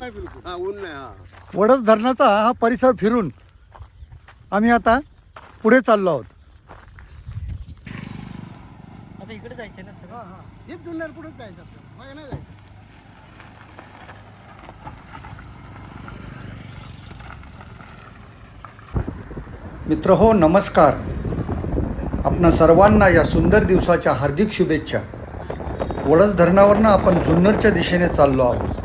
नाही बिलकुल हा ऊन नाही हा. वडस धरणाचा हा परिसर फिरून आम्ही आता पुढे चाललो आहोत. आता इकडे जायचं ना सर हा हा. हेच जुन्नर पुढेच जायचं आपल्याला. मागे नाही जायचं. मित्र हो नमस्कार. आपणा सर्वांना या सुंदर दिवसाच्या हार्दिक शुभेच्छा. वडस धरणावरनं आपण जुन्नरच्या दिशेने चाललो आहोत.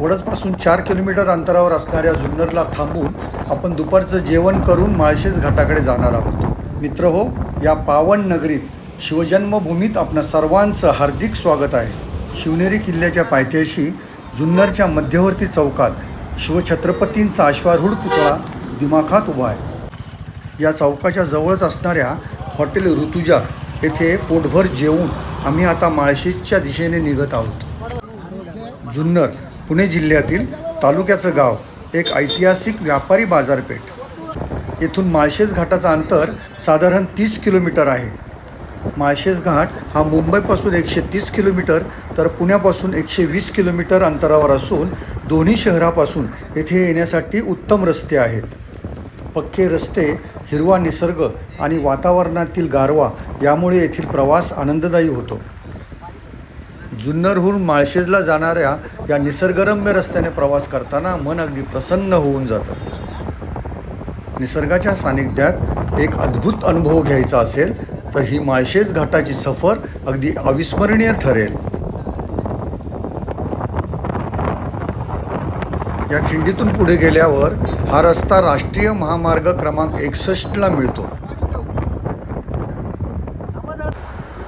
वडजपासून चार किलोमीटर अंतरावर असणाऱ्या जुन्नरला थांबून आपण दुपारचं जेवण करून माळशेज घाटाकडे जाणार आहोत. मित्र हो या पावन नगरीत शिवजन्मभूमीत आपणा सर्वांचं हार्दिक स्वागत आहे. शिवनेरी किल्ल्याच्या पायथ्याशी जुन्नरच्या मध्यवर्ती चौकात शिवछत्रपतींचा अश्वारूढ पुतळा दिमाखात उभा आहे. या चौकाच्या जवळच असणाऱ्या हॉटेल ऋतुजा येथे पोटभर जेवून आम्ही आता माळशेजच्या दिशेने निघत आहोत. जुन्नर पुणे जिल्ह्यातील तालुक्याचं गाव एक ऐतिहासिक व्यापारी बाजारपेठ. येथून माळशेज घाटाचं अंतर साधारण तीस किलोमीटर आहे. माळशेज घाट हा मुंबईपासून एकशे तीस किलोमीटर तर पुण्यापासून एकशे वीस किलोमीटर अंतरावर असून दोन्ही शहरापासून येथे येण्यासाठी उत्तम रस्ते आहेत. पक्के रस्ते हिरवा निसर्ग आणि वातावरणातील गारवा यामुळे येथील प्रवास आनंददायी होतो. जुन्नरहून माळशेजला जाणाऱ्या या निसर्गरम्य रस्त्याने प्रवास करताना मन अगदी प्रसन्न होऊन जातं. निसर्गाच्या सानिध्यात एक अद्भुत अनुभव घ्यायचा असेल तर ही माळशेज घाटाची सफर अगदी अविस्मरणीय ठरेल. या खिंडीतून पुढे गेल्यावर हा रस्ता राष्ट्रीय महामार्ग क्रमांक एकसष्टला मिळतो.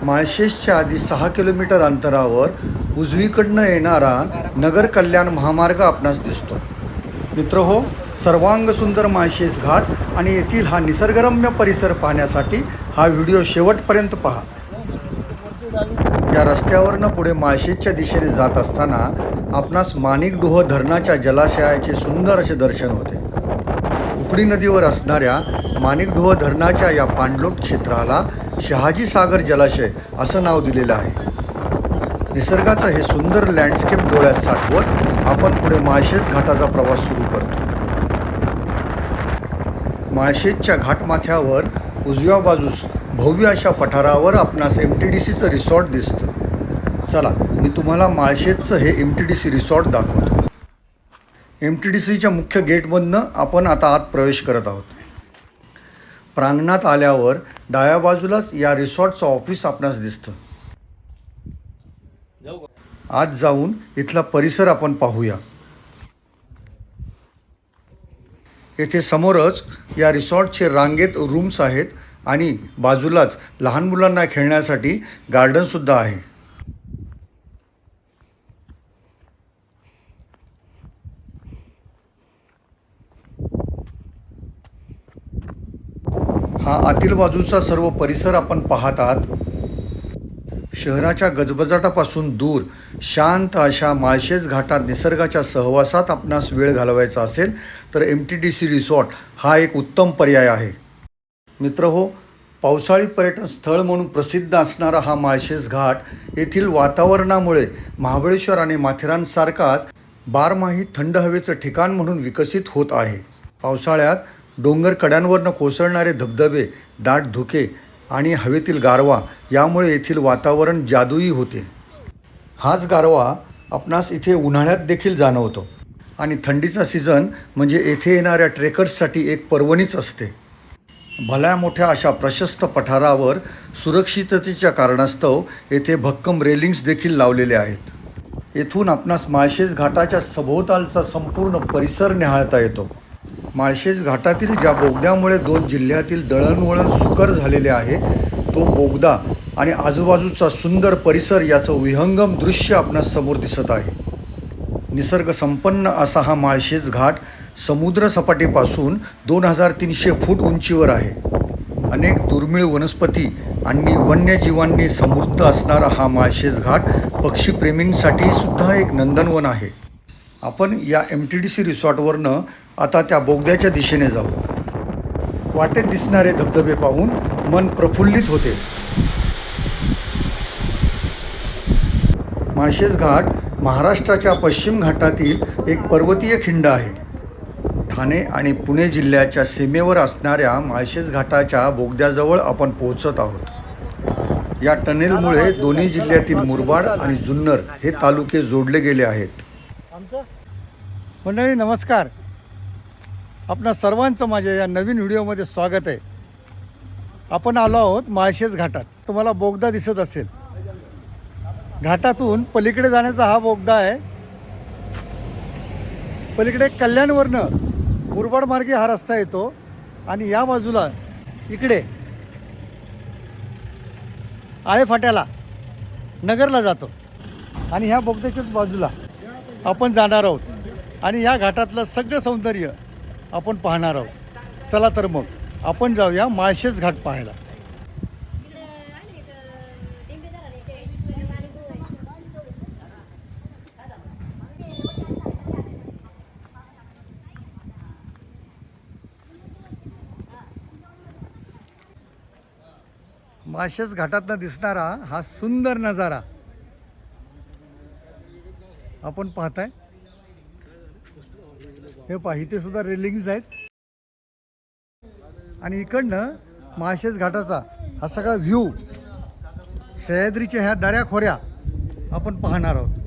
माळशेजच्या आधी सहा किलोमीटर अंतरावर उजवीकडनं येणारा नगर कल्याण महामार्ग आपणास दिसतो. मित्र हो सर्वांग सुंदर माळशेज घाट आणि येथील हा निसर्गरम्य परिसर पाहण्यासाठी हा व्हिडिओ शेवटपर्यंत पहा. या रस्त्यावरनं पुढे माळशेजच्या दिशेने जात असताना आपणास माणिकडोह धरणाच्या जलाशयाचे सुंदर असे दर्शन होते. उकडी नदीवर असणाऱ्या माणिकडोह धरणाच्या या पाणलोट क्षेत्राला शहाजी सागर जलाशय असं नाव दिलेलं आहे. निसर्गाचं हे सुंदर लँडस्केप डोळ्यात साठवत आपण पुढे माळशेज घाटाचा प्रवास सुरू करतो. माळशेजच्या घाटमाथ्यावर उजव्या बाजूस भव्य अशा पठारावर आपणास एम टी डी सीचं रिसॉर्ट दिसतं. चला मी तुम्हाला माळशेजचं हे M T D C resort दाखवतो. एम टी डी सीच्या मुख्य गेटमधनं आपण आता आत प्रवेश करत आहोत. प्रांगणात आल्यावर डाव्या बाजूलाच या रिसॉर्टचं ऑफिस आपणास दिसतं. आज जाऊन इथला परिसर आपण पाहूया. येथे समोरच या रिसॉर्टचे रांगेत रूम्स आहेत आणि बाजूलाच लहान मुलांना खेळण्यासाठी गार्डनसुद्धा आहे. हा आतील बाजूचा सर्व परिसर आपण पाहत आहात. शहराच्या गजबजाटापासून दूर शांत अशा माळशेज घाटात निसर्गाच्या सहवासात आपणास वेळ घालवायचा असेल तर M T D C resort हा एक उत्तम पर्याय आहे. मित्र हो पावसाळी पर्यटन स्थळ म्हणून प्रसिद्ध असणारा हा माळशेज घाट येथील वातावरणामुळे महाबळेश्वर आणि माथेरानसारखाच बारमाही थंड हवेचं ठिकाण म्हणून विकसित होत आहे. पावसाळ्यात डोंगर कड्यांवरनं कोसळणारे धबधबे दाट धुके आणि हवेतील गारवा यामुळे येथील वातावरण जादुई होते. हाच गारवा आपणास इथे उन्हाळ्यात देखील जाणवतो आणि थंडीचा सीझन म्हणजे येथे येणाऱ्या ट्रेकर्ससाठी एक पर्वणीच असते. भल्या मोठ्या अशा प्रशस्त पठारावर सुरक्षिततेच्या कारणास्तव येथे भक्कम रेलिंग्स देखील लावलेले आहेत. येथून आपणास माळशेज घाटाच्या सभोवतालचा संपूर्ण परिसर निहाळता येतो. माळशेज घाटातील ज्या बोगद्यामुळे दोन जिल्ह्यातील दळणवळण सुकर झालेले आहे तो बोगदा आणि आजूबाजूचा सुंदर परिसर याचं विहंगम दृश्य आपणास समोर दिसत आहे. निसर्ग संपन्न असा हा माळशेज घाट समुद्रसपाटीपासून दोन हजार तीनशे फूट उंचीवर आहे. अनेक दुर्मिळ वनस्पती आणि वन्यजीवांनी समृद्ध असणारा हा माळशेज घाट पक्षीप्रेमींसाठी सुद्धा एक नंदनवन आहे. आपण या एम टी डी सी रिसॉर्टवरनं आता त्या बोगद्याच्या दिशेने जाऊ. वाटेत दिसणारे धबधबे पाहून मन प्रफुल्लित होते. माळशेज घाट महाराष्ट्राच्या पश्चिम घाटातील एक पर्वतीय खिंड आहे. ठाणे आणि पुणे जिल्ह्याच्या सीमेवर असणाऱ्या माळशेज घाटाच्या बोगद्याजवळ आपण पोहोचत आहोत. या टनेलमुळे दोन्ही जिल्ह्यातील मुरबाड आणि जुन्नर हे तालुके जोडले गेले आहेत. मंडळी नमस्कार. आपणा सर्वांचं माझ्या या नवीन व्हिडिओमध्ये स्वागत आहे. आपण आलो आहोत माळशेज घाटात. तुम्हाला बोगदा दिसत असेल. घाटातून पलीकडे जाण्याचा हा बोगदा आहे. पलीकडे कल्याणवरनं मुरबाड मार्गे हा रस्ता येतो आणि या बाजूला इकडे आळेफाट्याला नगरला जातो. आणि ह्या बोगद्याच्याच बाजूला आपण जाणार आहोत. आणि या घाटातलं सगळं सौंदर्य आपण पाहणार आहोत. चला तर मग आपण जाऊया माळशेज घाट पाहायला. माळशेज घाटातनं दिसणारा हा सुंदर नजारा. आपण पाहताय. हे पहा इथे सुद्धा रेलिंग्स आहेत. आणि इकडनं माळशेज घाटाचा हा सगळा व्ह्यू सह्याद्रीच्या ह्या दऱ्या खोऱ्या आपण पाहणार आहोत.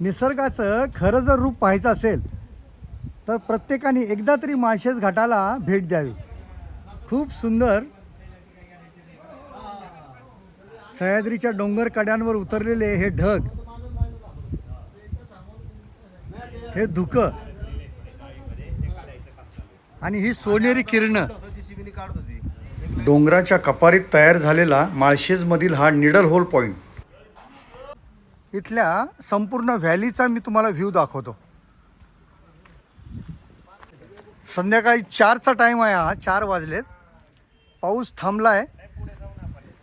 निसर्गाचं खरं जर रूप पाहायचं असेल तर प्रत्येकाने एकदा तरी माळशेज घाटाला भेट द्यावी. खूप सुंदर सह्याद्रीच्या डोंगर कड्यांवर उतरलेले हे ढग हे धुकं. आणि ही सोनेरी किरणं. डोंगराच्या कपारीत तयार झालेला माळशेजमधील हा निडल होल पॉईंट इथल्या संपूर्ण व्हॅलीचा मी तुम्हाला व्ह्यू दाखवतो. संध्याकाळी चारचा टाईम आहे हा चार वाजलेत. पाऊस थांबला आहे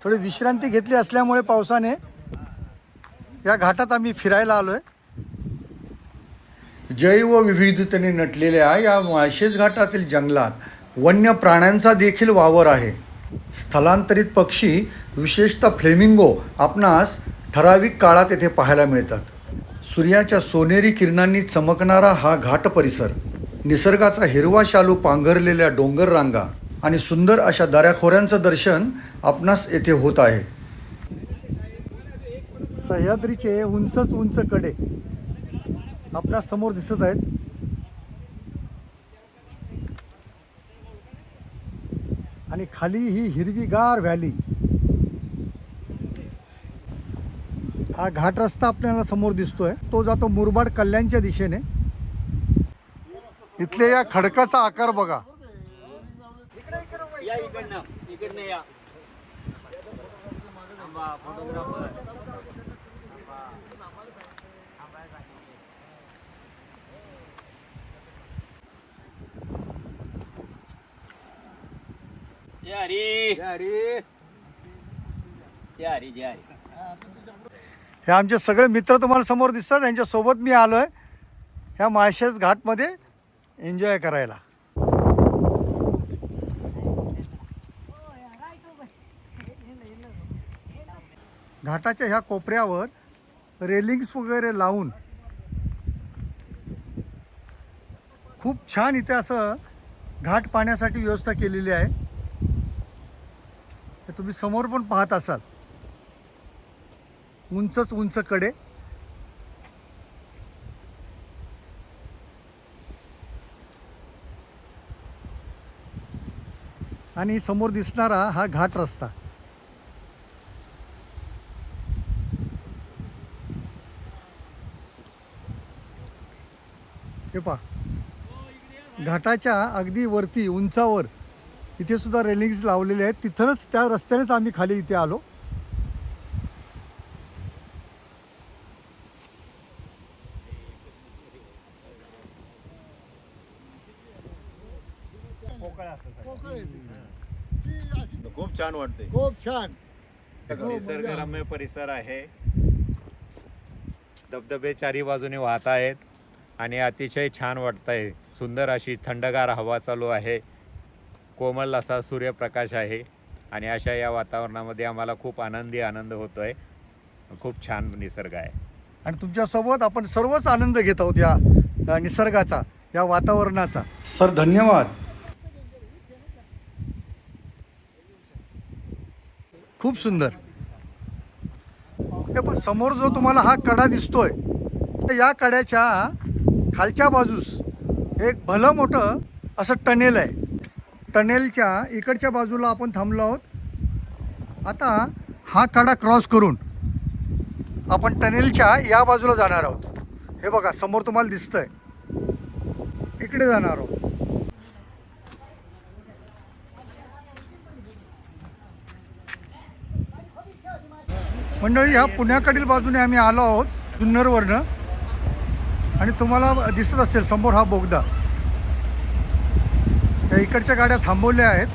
थोडी विश्रांती घेतली असल्यामुळे पावसाने या घाटात आम्ही फिरायला आलो आहे जैव विविधतेने नटलेल्या या माळशेज घाटातील जंगलात वन्य प्राण्यांचा देखील वावर आहे. स्थलांतरित पक्षी विशेषतः फ्लेमिंगो आपणास ठराविक काळात येथे पाहायला मिळतात. सूर्याच्या सोनेरी किरणांनी चमकणारा हा घाट परिसर निसर्गाचा हिरवा शालू पांघरलेल्या डोंगर रांगा आणि सुंदर अशा दऱ्याखोऱ्यांचं दर्शन आपणास येथे होत आहे. सह्याद्रीचे उंचच उंच कडे आपल्यासमोर दिसत आहेत. आणि खाली ही हिरवीगार व्हॅली. हा घाट रस्ता आपल्याला समोर दिसतोय. तो जातो मुरबाड कल्याणच्या दिशेने. इथल्या या खडकाचा आकार बघा. फोटोग्राफर या या हरी. अरे या हरी जय हरी. हे आमचे सगळे मित्र तुम्हाला समोर दिसतात. यांच्यासोबत मी आलो आहे ह्या माळशेज घाटमध्ये एन्जॉय करायला. घाटाच्या ह्या कोपऱ्यावर रेलिंग्स वगैरे लावून खूप छान इथे असं घाट पाहण्यासाठी व्यवस्था केलेली आहे. तुम्ही समोर पण पाहत असाल. उंचच उंच कडे आणि समोर दिसणारा हा घाट रस्ता. हे पहा. घाटाच्या अगदी वरती उंचावर इथे सुद्धा रेलिंग्स लावलेले आहेत. तिथूनच त्या रस्त्यानेच आम्ही खाली इथे आलो. खूप छान वाटते खूप छान. निसर्गरम्य परिसर आहे. धबधबे चारी बाजूने वाहत आहेत आणि अतिशय छान वाटत आहे सुंदर अशी थंडगार हवा चालू आहे. कोमल असा सूर्यप्रकाश आहे. आणि अशा या वातावरणामध्ये आम्हाला खूप आनंदी आनंद होतो आहे खूप छान निसर्ग आहे. आणि तुमच्यासोबत आपण सर्वच आनंद घेत आहोत या या निसर्गाचा या वातावरणाचा. सर धन्यवाद. खूप सुंदर. हे पण समोर जो तुम्हाला हा कडा दिसतोय तर या कड्याच्या खालच्या बाजूस एक भलं मोठं असं टनेल आहे. टनेलच्या इकडच्या बाजूला आपण थांबलो आहोत. आता हा कडा क्रॉस करून आपण टनेलच्या या बाजूला जाणार आहोत. हे बघा समोर तुम्हाला दिसतंय. इकडे जाणार आहोत. मंडळी ह्या पुण्याकडील बाजूने आम्ही आलो आहोत जुन्नरवरनं. आणि तुम्हाला दिसत असेल समोर हा बोगदा. त्या इकडच्या गाड्या थांबवल्या आहेत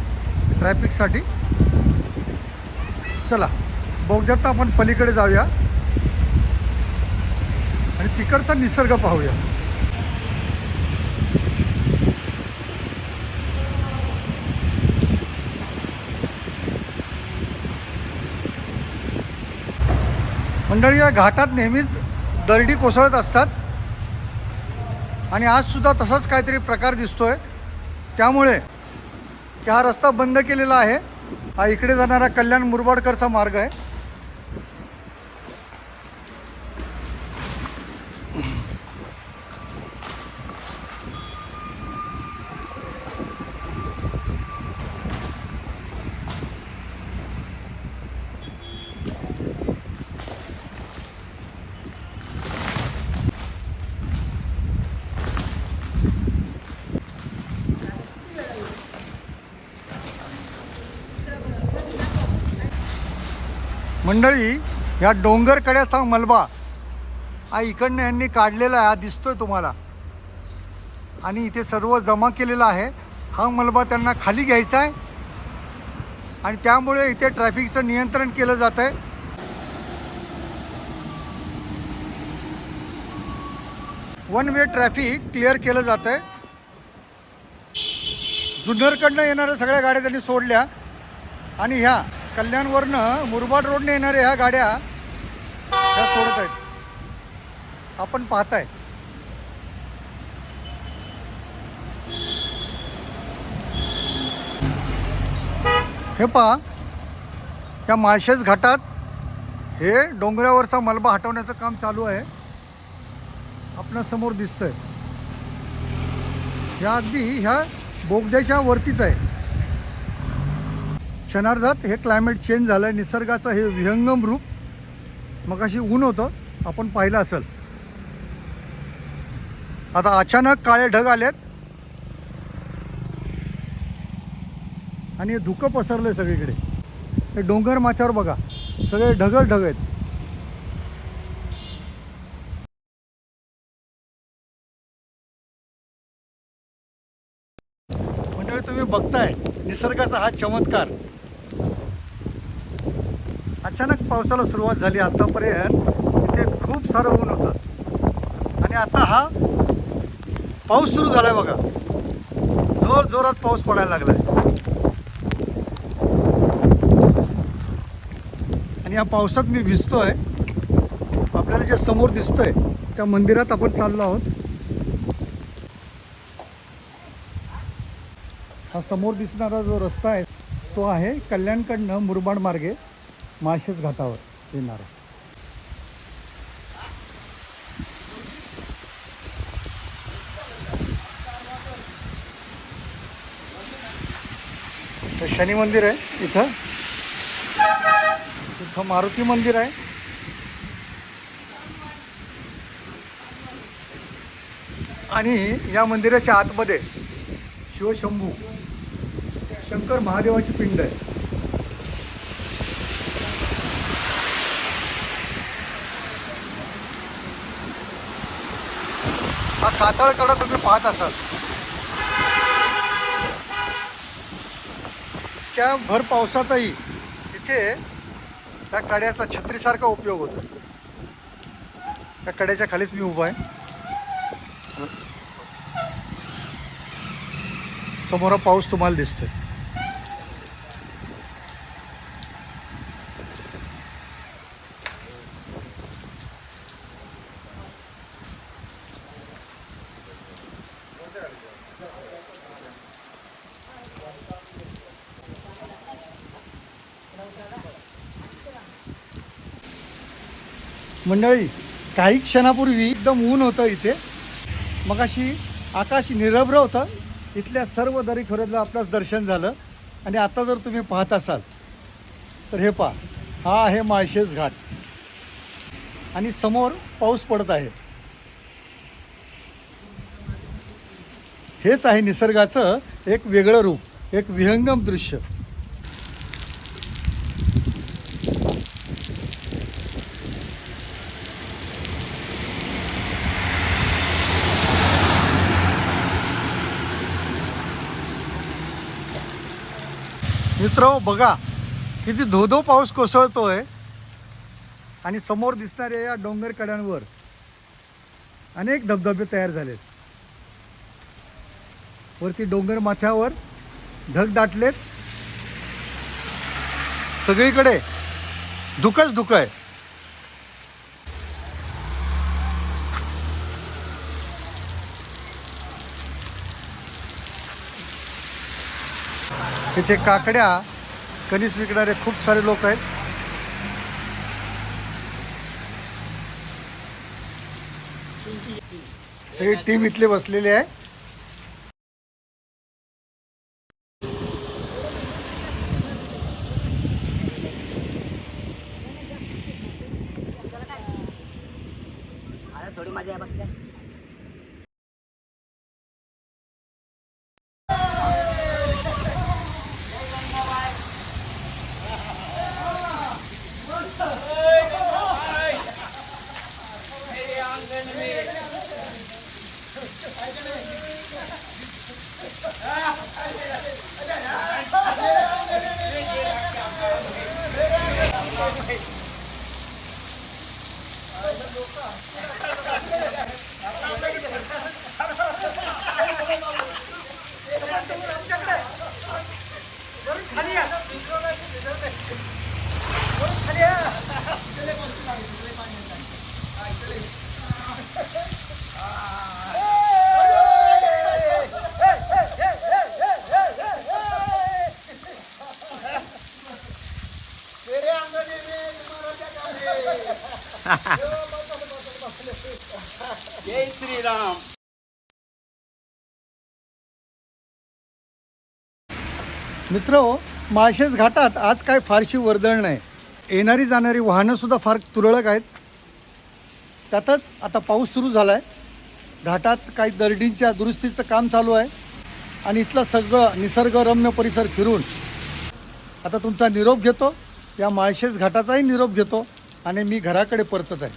ट्रॅफिकसाठी. चला बोगद्यात आपण पलीकडे जाऊया. आणि तिकडचा निसर्ग पाहूया. मंडळी या घाटात नेहमीच दरडी कोसळत असतात. आणि आज सुद्धा तसाच काहीतरी प्रकार दिसतोय. त्यामुळे की हा रस्ता बंद केलेला आहे. हा इकडे जाणारा कल्याण मुरबाडकरचा मार्ग आहे. मंडळी ह्या डोंगर कड्याचा मलबा. हा इकडनं यांनी काढलेला आहे हा दिसतोय तुम्हाला. आणि इथे सर्व जमा केलेला आहे. हा मलबा त्यांना खाली घ्यायचा आहे. आणि त्यामुळे इथे ट्रॅफिकचं नियंत्रण केलं जात आहे. वन वे ट्रॅफिक क्लिअर केलं जात आहे. जुन्नरकडनं येणाऱ्या सगळ्या गाड्या त्यांनी सोडल्या. आणि ह्या कल्याणवरनं मुरबाड रोडने येणाऱ्या ह्या गाड्या ह्या सोडत आहेत. आपण पाहताय. हे पहा त्या माळशेज घाटात हे डोंगरावरचा मलबा हटवण्याचं काम चालू आहे. आपणासमोर दिसतंय. ह्या अगदी ह्या बोगद्याच्या वरतीच आहे. क्षणार्धात हे क्लायमेट चेंज झालं आहे निसर्गाचं हे विहंगम रूप मग अशी ऊन होतं आपण पाहिलं असेल. आता अचानक काळे ढग आलेत. आणि हे धुकं पसरलं सगळीकडे. हे डोंगर माथ्यावर बघा सगळे ढगल ढग आहेत. म्हणजे तुम्ही बघताय निसर्गाचा हा चमत्कार. अचानक पावसाला सुरुवात झाली आतापर्यंत. इथे खूप सारं ऊन होतं. आणि आता हा पाऊस सुरू झालाय बघा. जोर जोरात पाऊस पडायला लागलाय. आणि या पावसात मी भिजतोय. आपल्याला जे समोर दिसतंय त्या मंदिरात आपण चाललो आहोत. हा समोर दिसणारा जो रस्ता आहे तो आहे कल्याणकडनं मुरबाड मार्गे. माळशेज घाटावर येणार तर शनी मंदिर आहे इथं. इथं मारुती मंदिर आहे. आणि या मंदिराच्या आतमध्ये शिवशंभू शंकर महादेवाची पिंड आहे. हा कातळकडा तुम्ही पाहत असाल. त्या भर पावसातही इथे त्या कड्याचा छत्रीसारखा उपयोग होतो. त्या कड्याच्या खालीच मी उभा आहे. समोर पाऊस तुम्हाला दिसतोय. मंडळी काही क्षणापूर्वी एकदम ऊन होतं इथे. मग अशी आकाश निरभ्र होतं. इथल्या सर्व दरी खोऱ्यातलं आपलंच दर्शन झालं. आणि आता जर तुम्ही पाहत असाल तर हे पहा हा आहे माळशेज घाट. आणि समोर पाऊस पडत आहे. हेच आहे निसर्गाचं एक वेगळं रूप एक विहंगम दृश्य. मित्र बघा किती धोधो पाऊस कोसळतोय आणि समोर दिसणाऱ्या या डोंगर कड्यांवर अनेक धबधबे तयार झालेत. वरती डोंगर माथ्यावर ढग दाटलेत. सगळीकडे धुकच धुकं आहे. इथे काकड्या कणीस विकणारे खूप सारे लोक आहेत. सगळी टीम इथले बसलेली आहे थोडी मजा आहे बघ जय श्रीराम. मित्र माळशेज घाटात आज काय फारशी वर्दळ नाही. येणारी जाणारी वाहनंसुद्धा फार तुरळक आहेत. त्यातच आता पाऊस सुरू झाला आहे घाटात काही दरडींच्या दुरुस्तीचं काम चालू आहे. आणि इथलं सगळं निसर्गरम्य परिसर फिरून आता तुमचा निरोप घेतो. या माळशेज घाटाचाही निरोप घेतो. आणि मी घराकडे परतत आहे.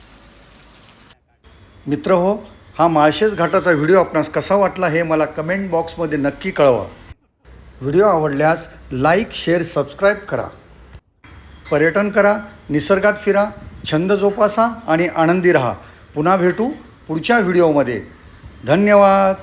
मित्र हो हा माळशेज घाटाचा व्हिडिओ आपणास कसा वाटला हे मला कमेंट बॉक्समध्ये नक्की कळवा. व्हिडिओ आवडल्यास लाईक शेअर सबस्क्राईब करा. पर्यटन करा निसर्गात फिरा छंद जोपासा आणि आनंदी रहा. पुन्हा भेटू पुढच्या व्हिडिओमध्ये. धन्यवाद.